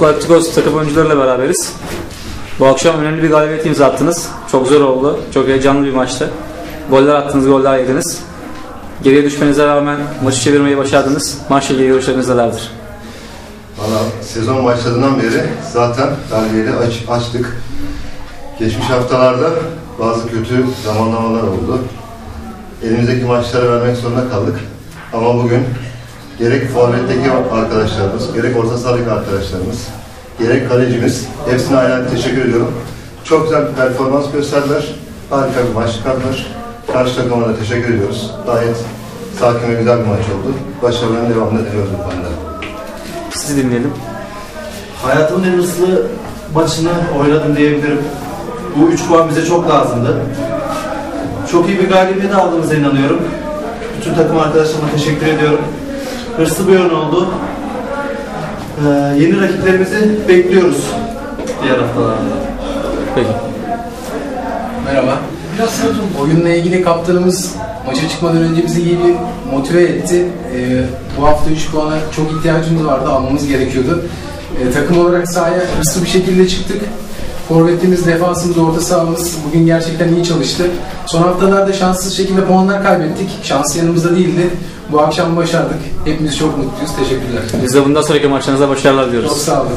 Galacticos takım oyuncularıyla beraberiz. Bu akşam önemli bir galibiyet imza attınız. Çok zor oldu. Çok heyecanlı bir maçtı. Goller attınız, goller yediniz. Geriye düşmenize rağmen maçı çevirmeyi başardınız. Maçla ilgili görüşleriniz nelerdir? Valla sezon başladığından beri zaten galibiyeti aç, açtık. Geçmiş haftalarda bazı kötü zamanlamalar oldu. Elimizdeki maçları vermek zorunda kaldık. Ama bugün gerek forvetteki arkadaşlarımız, gerek orta sahadaki arkadaşlarımız, gerek kalecimiz hepsine ayrı teşekkür ediyorum. Çok güzel bir performans gösterdiler. Harika bir maç çıkardılar. Karşı takıma da teşekkür ediyoruz. Gayet sakin ve güzel bir maç oldu. Başarıların devamını diliyoruz bu konuda. Sizi dinleyelim. Hayatımın en hırslı maçını oynadım diyebilirim. Bu 3 puan bize çok lazımdı. Çok iyi bir galibiyet aldığımıza inanıyorum. Bütün takım arkadaşlarıma teşekkür ediyorum. Hırslı bir oyun oldu. Ee, yeni rakiplerimizi bekliyoruz diğer haftalarda. Peki. Merhaba. Biraz oyunla ilgili kaptanımız maça çıkmadan önce bizi iyi bir motive etti. Ee, bu hafta 3 puana çok ihtiyacımız vardı, almamız gerekiyordu. Ee, takım olarak sahaya hırslı bir şekilde çıktık. Forvetimiz, defansımız, orta sahamız bugün gerçekten iyi çalıştı. Son haftalarda şanssız şekilde puanlar kaybettik. Şans yanımızda değildi. Bu akşam başardık. Hepimiz çok mutluyuz. Teşekkürler. Biz de bundan sonraki maçlarınızda başarılar Çok diliyoruz. sağ olun.